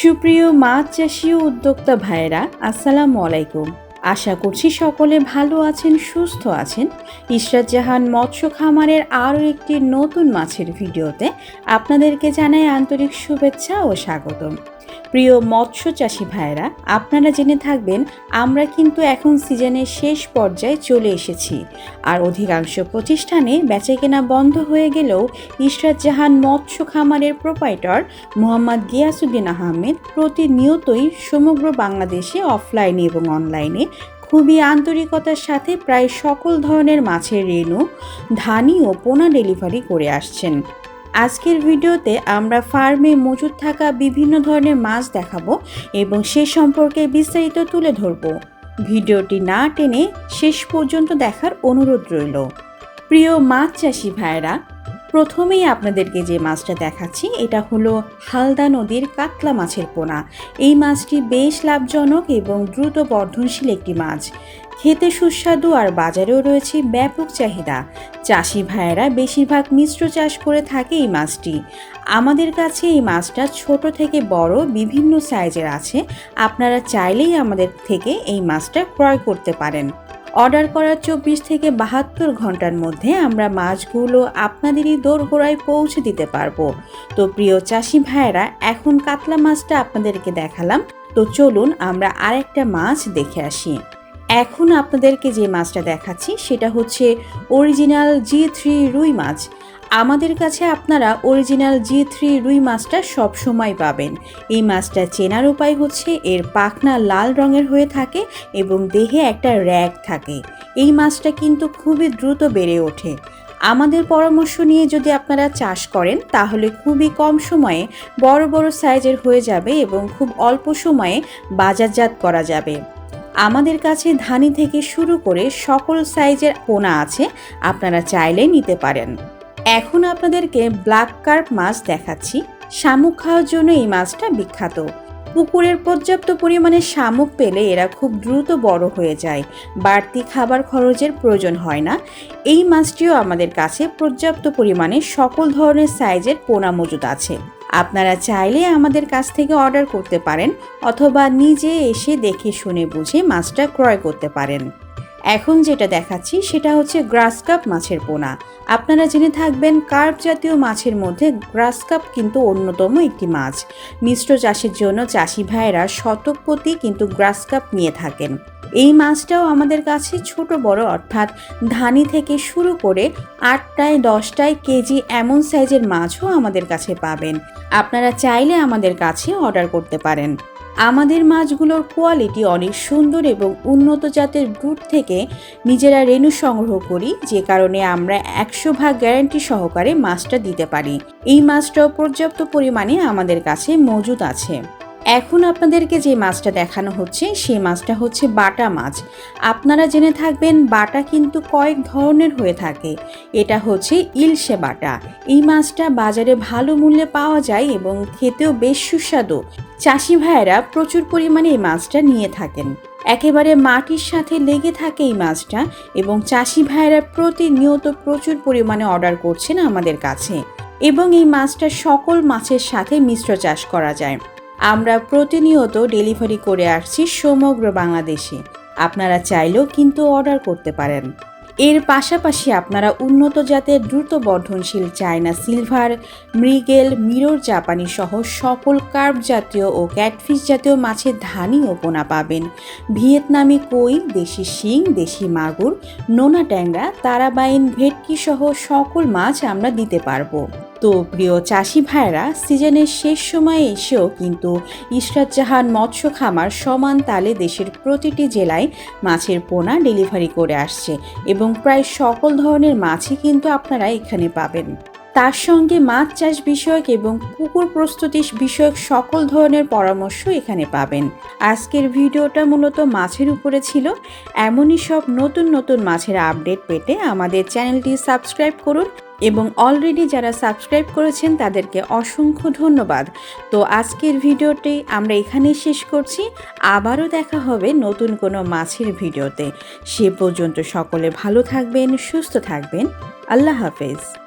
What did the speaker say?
সুপ্রিয় মাছ চাষি উদ্যোক্তা ভাইরা আসসালামু আলাইকুম। আশা করছি সকলে ভালো আছেন, সুস্থ আছেন। ইশরাত জাহান মৎস্য খামারের আরও একটি নতুন মাছের ভিডিওতে আপনাদেরকে জানাই আন্তরিক শুভেচ্ছা ও স্বাগতম। প্রিয় মৎস্য চাষি ভাইয়েরা, আপনারা জেনে থাকবেন আমরা কিন্তু এখন সিজনের শেষ পর্যায়ে চলে এসেছি। আর অধিকাংশ প্রতিষ্ঠানে বেচাকেনা বন্ধ হয়ে গেলেও ইশরাত জাহান মৎস্য খামারের প্রোপাইটর মোহাম্মদ গিয়াসুদ্দিন আহমেদ প্রতিনিয়তই সমগ্র বাংলাদেশে অফলাইনে এবং অনলাইনে খুবই আন্তরিকতার সাথে প্রায় সকল ধরনের মাছের রেণু ধানি ও পোনা ডেলিভারি করে আসছেন। আজকের ভিডিওতে আমরা ফার্মে মজুদ থাকা বিভিন্ন ধরনের মাছ দেখাবো এবং সে সম্পর্কে বিস্তারিত তুলে ধরব। ভিডিওটি না টেনে শেষ পর্যন্ত দেখার অনুরোধ রইল। প্রিয় মাছ চাষি ভাইরা প্রথমেই আপনাদেরকে যে মাছটা দেখাচ্ছি, এটা হলো হালদা নদীর কাতলা মাছের পোনা। এই মাছটি বেশ লাভজনক এবং দ্রুত বর্ধনশীল একটি মাছ। খেতে সুস্বাদু আর বাজারেও রয়েছে ব্যাপক চাহিদা। চাষি ভাইয়েরা বেশিরভাগ মিশ্র চাষ করে থাকে এই মাছটি। আমাদের কাছে এই মাছটা ছোট থেকে বড় বিভিন্ন সাইজের আছে। আপনারা চাইলেই আমাদের থেকে এই মাছটা ক্রয় করতে পারেন। অর্ডার করার চব্বিশ থেকে বাহাত্তর ঘণ্টার মধ্যে আমরা মাছগুলো আপনাদেরই দোরগোড়ায় পৌঁছে দিতে পারব। তো প্রিয় চাষি ভাইয়েরা, এখন কাতলা মাছটা আপনাদেরকে দেখালাম। তো চলুন আমরা আরেকটা মাছ দেখে আসি। এখন আপনাদেরকে যে মাছটা দেখাচ্ছি, সেটা হচ্ছে অরিজিনাল জি থ্রি রুই মাছ। আমাদের কাছে আপনারা অরিজিনাল জি থ্রি রুই মাছটা সবসময় পাবেন। এই মাছটা চেনার উপায় হচ্ছে এর পাখনা লাল রঙের হয়ে থাকে এবং দেহে একটা র্যাগ থাকে। এই মাছটা কিন্তু খুবই দ্রুত বেড়ে ওঠে। আমাদের পরামর্শ নিয়ে যদি আপনারা চাষ করেন, তাহলে খুবই কম সময়ে বড় বড় সাইজের হয়ে যাবে এবং খুব অল্প সময়ে বাজারজাত করা যাবে। আমাদের কাছে ধানি থেকে শুরু করে সকল সাইজের পোনা আছে, আপনারা চাইলে নিতে পারেন। এখন আপনাদেরকে ব্ল্যাক কার্প মাছ দেখাচ্ছি। শামুক খাওয়ার জন্য এই মাছটা বিখ্যাত। পুকুরের পর্যাপ্ত পরিমাণে শামুক পেলে এরা খুব দ্রুত বড় হয়ে যায়। বাড়তি খাবার খরচের প্রয়োজন হয় না। এই মাছটিও আমাদের কাছে পর্যাপ্ত পরিমাণে সকল ধরনের সাইজের পোনা মজুদ আছে। আপনারা চাইলে আমাদের কাছ থেকে অর্ডার করতে পারেন অথবা নিজে এসে দেখে শুনে বুঝে মাছটা ক্রয় করতে পারেন। এখন যেটা দেখাচ্ছি সেটা হচ্ছে গ্রাস কাপ মাছের পোনা। আপনারা জেনে থাকবেন কার্প জাতীয় মাছের মধ্যে গ্রাস কাপ কিন্তু অন্যতম একটি মাছ। মিশ্র চাষের জন্য চাষি ভাইয়েরা শতকপতি কিন্তু গ্রাস কাপ নিয়ে থাকেন। এই মাছটাও আমাদের কাছে ছোট বড়, অর্থাৎ ধানি থেকে শুরু করে আটটায় দশটায় কেজি এমন সাইজের মাছও আমাদের কাছে পাবেন। আপনারা চাইলে আমাদের কাছে অর্ডার করতে পারেন। আমাদের মাছগুলোর কোয়ালিটি অনেক সুন্দর এবং উন্নত জাতের ব্রুট থেকে নিজেরা রেণু সংগ্রহ করি, যে কারণে আমরা একশো ভাগ গ্যারান্টি সহকারে মাছটা দিতে পারি। এই মাছটাও পর্যাপ্ত পরিমাণে আমাদের কাছে মজুদ আছে। এখন আপনাদেরকে যে মাছটা দেখানো হচ্ছে, সেই মাছটা হচ্ছে বাটা মাছ। আপনারা জেনে থাকবেন, বাটা কিন্তু কয়েক ধরনের হয়ে থাকে। এটা হচ্ছে ইলশে বাটা। এই মাছটা বাজারে ভালো মূল্যে পাওয়া যায় এবং খেতেও বেশ সুস্বাদু। চাষি ভাইয়েরা প্রচুর পরিমাণে এই মাছটা নিয়ে থাকেন। একেবারে মাটির সাথে লেগে থাকে এই মাছটা এবং চাষি ভাইয়েরা প্রতিনিয়ত প্রচুর পরিমাণে অর্ডার করছেন আমাদের কাছে। এবং এই মাছটা সকল মাছের সাথে মিশ্র চাষ করা যায়। আমরা প্রতিনিয়ত ডেলিভারি করে আসছি সমগ্র বাংলাদেশে। আপনারা চাইলেও কিন্তু অর্ডার করতে পারেন। এর পাশাপাশি আপনারা উন্নত জাতের দ্রুত বর্ধনশীল চায়না সিলভার, মৃগেল, মিরর জাপানি সহ সকল কার্প জাতীয় ও ক্যাটফিশ জাতীয় মাছের ধানি ও পোনা পাবেন। ভিয়েতনামি কই, দেশি শিং, দেশি মাগুর, নোনা ট্যাংরা, তারাবাইন, ভেটকি সহ সকল মাছ আমরা দিতে পারব। তো প্রিয় চাষি ভাইরা সিজনের শেষ সময়ে এসেও কিন্তু ইশরাত জাহান মৎস্য খামার সমান তালে দেশের প্রতিটি জেলায় মাছের পোনা ডেলিভারি করে আসছে এবং প্রায় সকল ধরনের মাছই কিন্তু আপনারা এখানে পাবেন। তার সঙ্গে মাছ চাষ বিষয়ক এবং পুকুর প্রস্তুতি বিষয়ক সকল ধরনের পরামর্শ এখানে পাবেন। আজকের ভিডিওটা মূলত মাছের উপরে ছিল। এমনই সব নতুন নতুন মাছের আপডেট পেতে আমাদের চ্যানেলটি সাবস্ক্রাইব করুন। এবং অলরেডি যারা সাবস্ক্রাইব করেছেন তাদেরকে অসংখ্য ধন্যবাদ। তো আজকের ভিডিওটি আমরা এখানেই শেষ করছি। আবারও দেখা হবে নতুন কোনো মাছের ভিডিওতে। সে পর্যন্ত সকলে ভালো থাকবেন, সুস্থ থাকবেন। আল্লাহ হাফেজ।